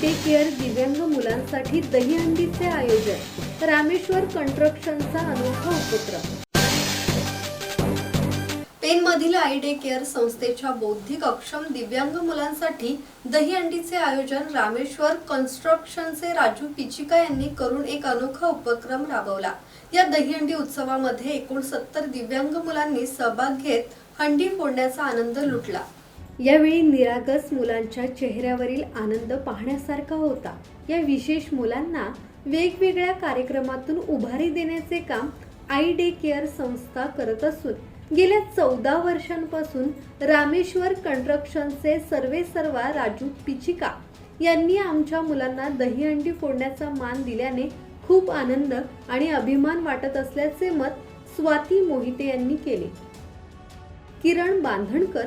Day care दिव्यांग मुलांसाठी दहीहंडीचे आयोजन रामेश्वर कंस्ट्रक्शनचा अनोखा उपक्रम. पेनमधील आई डे केअर संस्थेच्या बौद्धिक अक्षम दिव्यांग मुलांसाठी दहीहंडीचे आयोजन रामेश्वर कन्स्ट्रक्शनचे राजू पिचिका यांनी करून एक अनोखा उपक्रम राबवला. या दहीहंडी उत्सवामध्ये एकूण सत्तर दिव्यांग मुलांनी सहभाग घेत हंडी फोडण्याचा आनंद लुटला. यावेळी निरागस मुलांच्या चेहऱ्यावरील आनंद पाहण्यासारखा होता. या विशेष मुलांना वेगवेगळ्या कार्यक्रमातून उभारी देण्याचे काम आई डे केअर संस्था करत असून गेल्या चौदा वर्षांपासून रामेश्वर कन्स्ट्रक्शनचे सर्वे सर्वा राजू पिचिका यांनी आमच्या मुलांना दहीहंडी फोडण्याचा मान दिल्याने खूप आनंद आणि अभिमान वाटत असल्याचे मत स्वाती मोहिते यांनी केले. Kiran Bandhankar